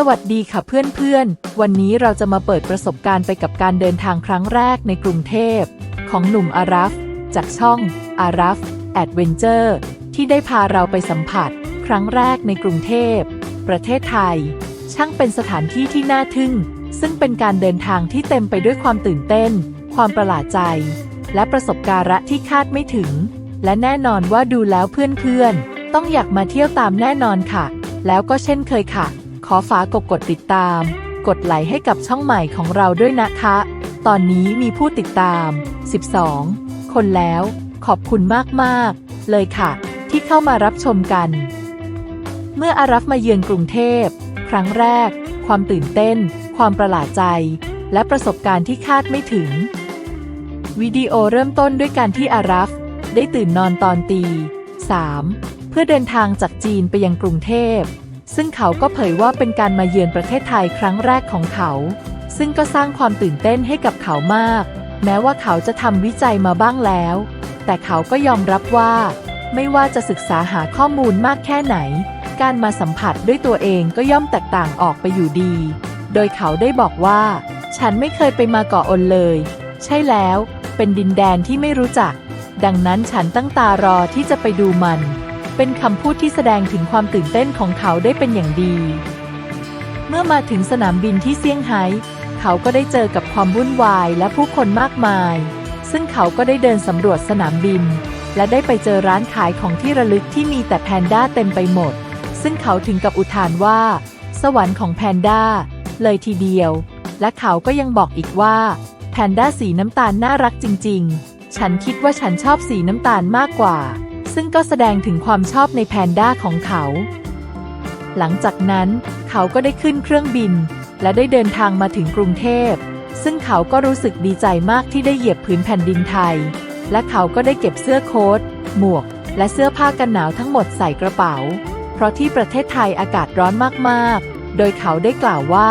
สวัสดีค่ะเพื่อนๆ วันนี้เราจะมาเปิดประสบการณ์ไปกับการเดินทางครั้งแรกในกรุงเทพ ของหนุ่มอารัฟ จากช่องอารัฟแอดเวนเจอร์ที่ได้พาเราไปสัมผัส ครั้งแรกในกรุงเทพ ประเทศไทย ช่างเป็นสถานที่ที่น่าทึ่ง ซึ่งเป็นการเดินทางที่เต็มไปด้วยความตื่นเต้น ความประหลาดใจ และประสบการณ์ที่คาดไม่ถึง และแน่นอนว่าดูแล้วเพื่อนๆ ต้องอยากมาเที่ยวตามแน่นอนค่ะ แล้วก็เช่นเคยค่ะ ขอฝากกดติดตาม กดไลค์ให้กับช่องใหม่ของเราด้วยนะคะ ตอนนี้มีผู้ติดตาม 12 คนแล้ว ขอบคุณมากๆ เลยค่ะ ที่เข้ามารับชมกัน เมื่ออารัฟมาเยือนกรุงเทพ ครั้งแรก ความตื่นเต้น ความประหลาดใจ และประสบการณ์ที่คาดไม่ถึง วิดีโอเริ่มต้นด้วยการที่อารัฟ ได้ตื่นนอนตอนตี3เพื่อเดินทางจากจีนไปยังกรุงเทพ ซึ่งเขาก็เผยว่าเป็นการมาเยือนประเทศไทยครั้งแรกของเขา ซึ่งก็สร้างความตื่นเต้นให้กับเขามาก แม้ว่าเขาจะทำวิจัยมาบ้างแล้ว แต่เขาก็ยอมรับว่า ไม่ว่าจะศึกษาหาข้อมูลมากแค่ไหน การมาสัมผัสด้วยตัวเองก็ย่อมแตกต่างออกไปอยู่ดี โดยเขาได้บอกว่า ฉันไม่เคยไปมาเกาะอนเลย ใช่แล้ว เป็นดินแดนที่ไม่รู้จัก ดังนั้นฉันตั้งตารอที่จะไปดูมัน เป็นคำพูดที่แสดงถึงความตื่นเต้นของเขาได้เป็นอย่างดี เมื่อมาถึงสนามบินที่เซี่ยงไฮ้เขาก็ได้เจอกับความวุ่นวายและผู้คนมากมาย ซึ่งเขาก็ได้เดินสำรวจสนามบิน และได้ไปเจอร้านขายของที่ระลึกที่มีแต่แพนด้าเต็มไปหมด ซึ่งเขาถึงกับอุทานว่า สวรรค์ของแพนด้าเลยทีเดียว และเขาก็ยังบอกอีกว่าแพนด้าสีน้ำตาลน่ารักจริง ๆ ฉันคิดว่าฉันชอบสีน้ำตาลมากกว่า ซึ่งก็แสดงถึงความชอบในแพนด้าของเขา หลังจากนั้นเขาก็ได้ขึ้นเครื่องบิน และได้เดินทางมาถึงกรุงเทพ ซึ่งเขาก็รู้สึกดีใจมากที่ได้เหยียบพื้นแผ่นดินไทย และเขาก็ได้เก็บเสื้อโค้ท หมวก และเสื้อผ้ากันหนาวทั้งหมดใส่กระเป๋า เพราะที่ประเทศไทยอากาศร้อนมากๆ โดยเขาได้กล่าวว่า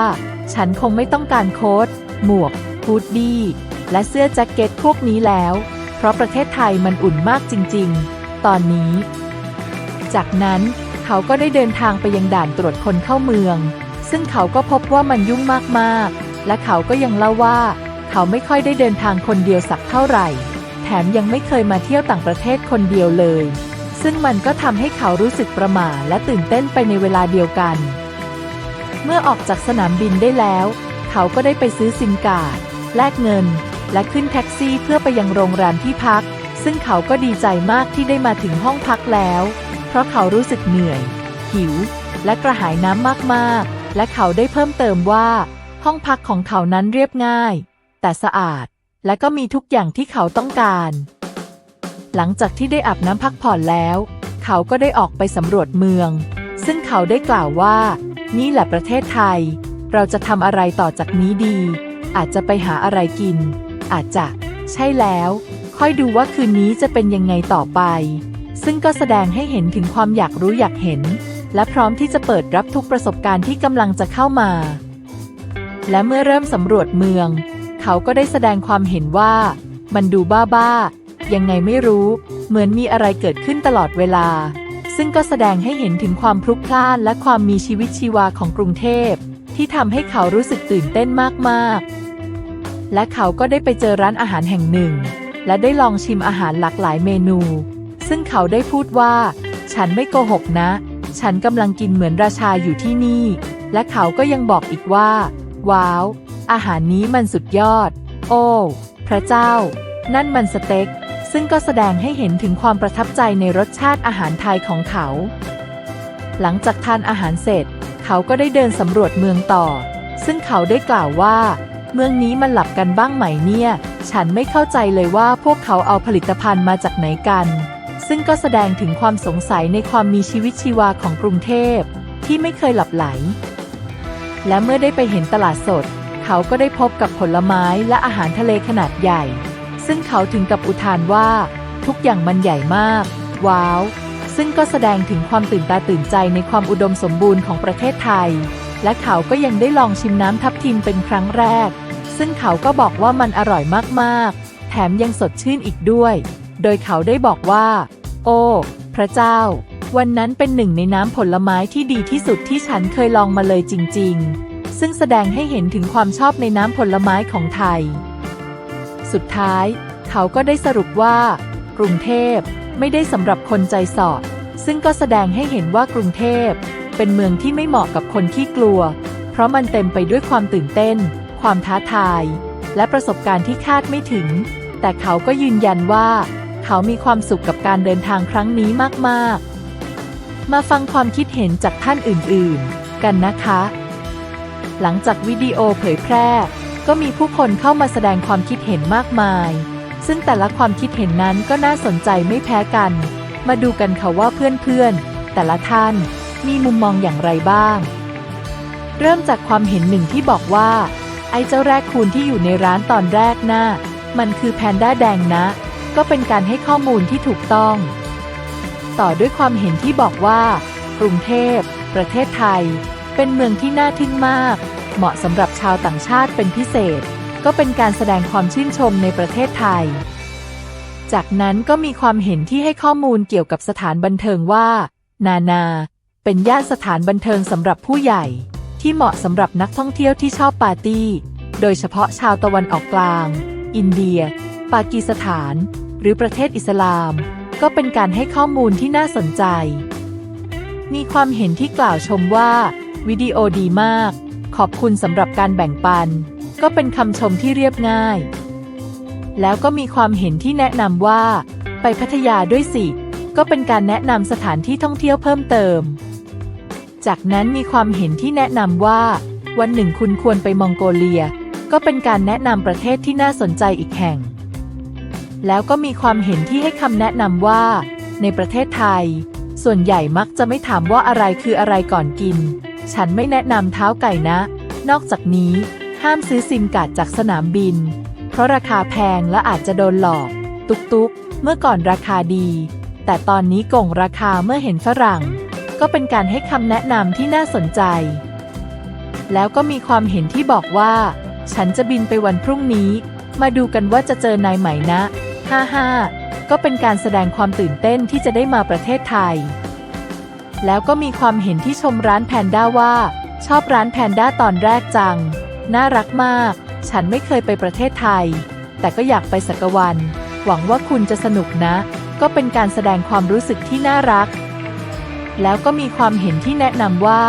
ฉันคงไม่ต้องการโค้ท หมวกฮูดดี้ และเสื้อแจ็คเก็ตพวกนี้แล้ว เพราะประเทศไทยมันอุ่นมากจริง ๆ ตอนนี้ จากนั้นเขาก็ได้เดินทางไปยังด่านตรวจคนเข้าเมือง ซึ่งเขาก็พบว่ามันยุ่งมากๆ และเขาก็ยังเล่าว่า เขาไม่ค่อยได้เดินทางคนเดียวสักเท่าไหร่ แถมยังไม่เคยมาเที่ยวต่างประเทศคนเดียวเลย ซึ่งมันก็ทำให้เขารู้สึกประหม่าและตื่นเต้นไปในเวลาเดียวกัน เมื่อออกจากสนามบินได้แล้ว เขาก็ได้ไปซื้อซิมการ์ดแลกเงิน และขึ้นแท็กซี่เพื่อไปยังโรงแรมที่พัก ซึ่งเขาก็ดีใจมากที่ได้มาถึงห้องพักแล้ว เพราะเขารู้สึกเหนื่อย หิว และกระหายน้ำมากๆ และเขาได้เพิ่มเติมว่า ห้องพักของเขานั้นเรียบง่าย แต่สะอาด และก็มีทุกอย่างที่เขาต้องการ หลังจากที่ได้อาบน้ำพักผ่อนแล้ว เขาก็ได้ออกไปสำรวจเมือง ซึ่งเขาได้กล่าวว่า นี่แหละประเทศไทย เราจะทำอะไรต่อจากนี้ดี อาจจะไปหาอะไรกิน อาจจะ ใช่แล้ว ค่อยดูว่าคืนนี้จะเป็นยังไงต่อไป ซึ่งก็แสดงให้เห็นถึงความอยากรู้อยากเห็น และพร้อมที่จะเปิดรับทุกประสบการณ์ที่กำลังจะเข้ามา และเมื่อเริ่มสำรวจเมือง เขาก็ได้แสดงความเห็นว่า มันดูบ้าๆยังไงไม่รู้ เหมือนมีอะไรเกิดขึ้นตลอดเวลา ซึ่งก็แสดงให้เห็นถึงความพลุกพล่านและความมีชีวิตชีวาของกรุงเทพ ที่ทำให้เขารู้สึกตื่นเต้นมากๆ และเขาก็ได้ไปเจอร้านอาหารแห่งหนึ่ง และได้ลองชิมอาหารหลากหลายเมนู ซึ่งเขาได้พูดว่า ฉันไม่โกหกนะ ฉันกำลังกินเหมือนราชาอยู่ที่นี่ และเขาก็ยังบอกอีกว่า ว้าว อาหารนี้มันสุดยอด โอ้พระเจ้า นั่นมันสเต็ก ซึ่งก็แสดงให้เห็นถึงความประทับใจในรสชาติอาหารไทยของเขา หลังจากทานอาหารเสร็จ เขาก็ได้เดินสำรวจเมืองต่อ ซึ่งเขาได้กล่าวว่า เมืองนี้มันหลับกันบ้างไหมเนี่ย ฉันไม่เข้าใจเลยว่าพวกเขาเอาผลิตภัณฑ์มาจากไหนกัน ซึ่งก็แสดงถึงความสงสัยในความมีชีวิตชีวาของกรุงเทพ ที่ไม่เคยหลับไหล และเมื่อได้ไปเห็นตลาดสด เขาก็ได้พบกับผลไม้และอาหารทะเลขนาดใหญ่ ซึ่งเขาถึงกับอุทานว่า ทุกอย่างมันใหญ่มาก ว้าว ซึ่งก็แสดงถึงความตื่นตาตื่นใจในความอุดมสมบูรณ์ของประเทศไทยและเขาก็ยังได้ลองชิมน้ำทับทิมเป็นครั้งแรก ซึ่งเขาก็บอกว่ามันอร่อยมากๆ แถมยังสดชื่นอีกด้วย โดยเขาได้บอกว่า โอ้ พระเจ้า วันนั้นเป็นหนึ่งในน้ำผลไม้ที่ดีที่สุดที่ฉันเคยลองมาเลยจริง ๆ ซึ่งแสดงให้เห็นถึงความชอบในน้ำผลไม้ของไทย สุดท้าย เขาก็ได้สรุปว่า กรุงเทพไม่ได้สำหรับคนใจสอด ซึ่งก็แสดงให้เห็นว่ากรุงเทพเป็นเมืองที่ไม่เหมาะกับคนที่กลัว เพราะมันเต็มไปด้วยความตื่นเต้น ความท้าทาย และประสบการณ์ที่คาดไม่ถึง แต่เขาก็ยืนยันว่า เขามีความสุขกับการเดินทางครั้งนี้มากๆ มาฟังความคิดเห็นจากท่านอื่นๆ กันนะคะ หลังจากวิดีโอเผยแพร่ ก็มีผู้คนเข้ามาแสดงความคิดเห็นมากมาย ซึ่งแต่ละความคิดเห็นนั้นก็น่าสนใจไม่แพ้กัน มาดูกันค่ะว่าเพื่อนๆ แต่ละท่าน มีมุมมองอย่างไรบ้างเริ่มจากความเห็นหนึ่งที่บอกว่า อ้เจ้าแรกคูณที่อยู่ในร้านตอนแรกน่ะมันคือแพนด้าแดงนะ ก็เป็นการให้ข้อมูลที่ถูกต้อง ต่อด้วยความเห็นที่บอกว่า กรุงเทพ ประเทศไทย เป็นเมืองที่น่าทึ่งมาก เหมาะสำหรับชาวต่างชาติเป็นพิเศษ ก็เป็นการแสดงความชื่นชมในประเทศไทย จากนั้นก็มีความเห็นที่ให้ข้อมูลเกี่ยวกับสถานบันเทิงว่า นานา เป็นย่านสถานบันเทิงสำหรับผู้ใหญ่ ที่เหมาะสำหรับนักท่องเที่ยวที่ชอบปาร์ตี้ โดยเฉพาะชาวตะวันออกกลาง อินเดีย ปากีสถาน หรือประเทศอิสลาม ก็เป็นการให้ข้อมูลที่น่าสนใจ มีความเห็นที่กล่าวชมว่า วิดีโอดีมาก ขอบคุณสำหรับการแบ่งปัน ก็เป็นคำชมที่เรียบง่าย แล้วก็มีความเห็นที่แนะนำว่า ไปพัทยาด้วยสิ ก็เป็นการแนะนำสถานที่ท่องเที่ยวเพิ่มเติม จากนั้นมีความเห็นที่แนะนำว่า วันหนึ่งคุณควรไปมองโกเลีย ก็เป็นการแนะนำประเทศที่น่าสนใจอีกแห่ง แล้วก็มีความเห็นที่ให้คำแนะนำว่า ในประเทศไทย ส่วนใหญ่มักจะไม่ถามว่าอะไรคืออะไรก่อนกิน ฉันไม่แนะนำเท้าไก่นะ นอกจากนี้ ห้ามซื้อซิมการ์ดจากสนามบิน เพราะราคาแพงและอาจจะโดนหลอก ตุกตุกเมื่อก่อนราคาดี แต่ตอนนี้โก่งราคาเมื่อเห็นฝรั่ง ก็เป็นการให้คำแนะนำที่น่าสนใจ แล้วก็มีความเห็นที่บอกว่า ฉันจะบินไปวันพรุ่งนี้ มาดูกันว่าจะเจอนายไหมนะฮ่าฮ่าก็เป็นการแสดงความตื่นเต้นที่จะได้มาประเทศไทย แล้วก็มีความเห็นที่ชมร้านแพนด้าว่า ชอบร้านแพนด้าตอนแรกจัง น่ารักมาก ฉันไม่เคยไปประเทศไทย แต่ก็อยากไปสักวัน หวังว่าคุณจะสนุกนะ ก็เป็นการแสดงความรู้สึกที่น่ารัก แล้วก็มีความเห็นที่แนะนำว่า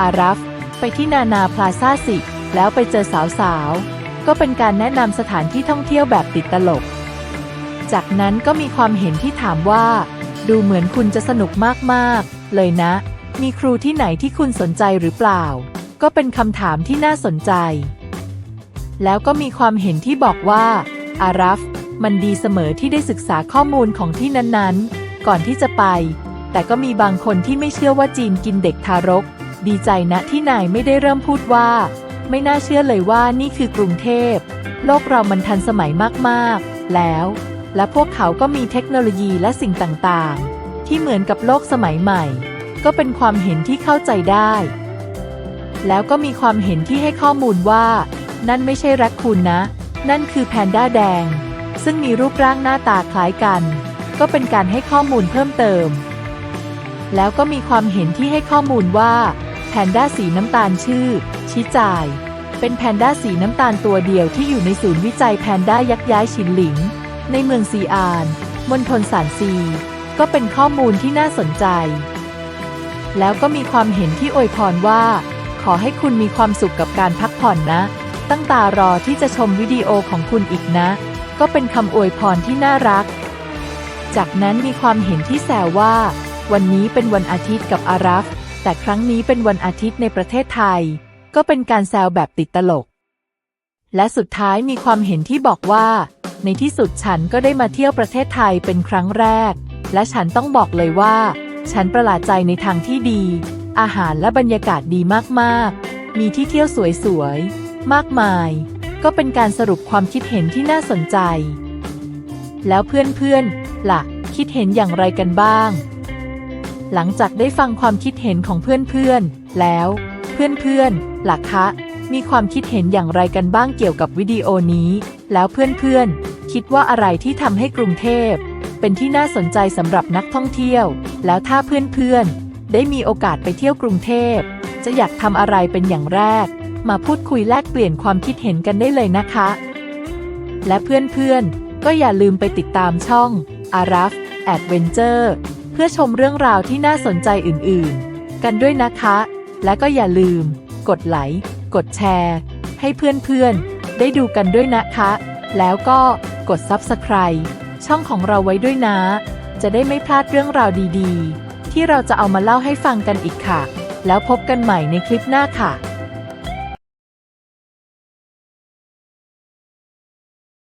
อารัฟ ไปที่นานาพลาซาสิแล้วไปเจอสาวๆ ก็เป็นการแนะนำสถานที่ท่องเที่ยวแบบติดตลก จากนั้นก็มีความเห็นที่ถามว่า ดูเหมือนคุณจะสนุกมากๆ เลยนะ มีครูที่ไหนที่คุณสนใจหรือเปล่า ก็เป็นคำถามที่น่าสนใจ แล้วก็มีความเห็นที่บอกว่า อารัฟ มันดีเสมอที่ได้ศึกษาข้อมูลของที่นั้นๆ ก่อนที่จะไป แต่ก็มีบางคนที่ไม่เชื่อว่าจีนกินเด็กทารก ดีใจนะที่นายไม่ได้เริ่มพูดว่า ไม่น่าเชื่อเลยว่านี่คือกรุงเทพ โลกเรามันทันสมัยมากๆ แล้ว และพวกเขาก็มีเทคโนโลยีและสิ่งต่างๆ ที่เหมือนกับโลกสมัยใหม่ ก็เป็นความเห็นที่เข้าใจได้ แล้วก็มีความเห็นที่ให้ข้อมูลว่า นั่นไม่ใช่แรคคูนนะ นั่นคือแพนด้าแดง ซึ่งมีรูปร่างหน้าตาคล้ายกัน ก็เป็นการให้ข้อมูลเพิ่มเติม แล้วก็มีความเห็นที่ให้ข้อมูลว่า แพนด้าสีน้ำตาลชื่อ ชิจาย เป็นแพนด้าสีน้ำตาลตัวเดียวที่อยู่ในศูนย์วิจัยแพนด้ายักษ์ย้ายฉินหลิง ในเมืองซีอานมณฑลสานซี ก็เป็นข้อมูลที่น่าสนใจ แล้วก็มีความเห็นที่อวยพรว่า ขอให้คุณมีความสุขกับการพักผ่อนนะ ตั้งตารอที่จะชมวิดีโอของคุณอีกนะ ก็เป็นคำอวยพรที่น่ารัก จากนั้นมีความเห็นที่แซวว่า วันนี้เป็นวันอาทิตย์กับอารัฟ แต่ครั้งนี้เป็นวันอาทิตย์ในประเทศไทย ก็เป็นการแซวแบบติดตลก และสุดท้ายมีความเห็นที่บอกว่า ในที่สุดฉันก็ได้มาเที่ยวประเทศไทยเป็นครั้งแรก และฉันต้องบอกเลยว่า ฉันประหลาดใจในทางที่ดี อาหารและบรรยากาศดีมากๆ มีที่เที่ยวสวยๆ มากมาย ก็เป็นการสรุปความคิดเห็นที่น่าสนใจ แล้วเพื่อนๆล่ะ คิดเห็นอย่างไรกันบ้าง หลังจากได้ฟังความคิดเห็นของเพื่อนๆ แล้ว เพื่อนๆ หล่ะคะ มีความคิดเห็นอย่างไรกันบ้างเกี่ยวกับวิดีโอนี้ แล้วเพื่อนๆ คิดว่าอะไรที่ทำให้กรุงเทพ เป็นที่น่าสนใจสำหรับนักท่องเที่ยว แล้วถ้าเพื่อนๆ ได้มีโอกาสไปเที่ยวกรุงเทพ จะอยากทำอะไรเป็นอย่างแรก มาพูดคุยแลกเปลี่ยนความคิดเห็นกันได้เลยนะคะ และเพื่อนๆ ก็อย่าลืมไปติดตามช่อง Araf Adventure เพื่อชมเรื่องราวที่น่าสนใจอื่นๆ กันด้วยนะคะ และก็อย่าลืม กดไลค์กดแชร์ ให้เพื่อนๆ ได้ดูกันด้วยนะคะ แล้วก็กด Subscribe ช่องของเราไว้ด้วยนะ จะได้ไม่พลาดเรื่องราวดีๆ ที่เราจะเอามาเล่าให้ฟังกันอีกค่ะ แล้วพบกันใหม่ในคลิปหน้าค่ะ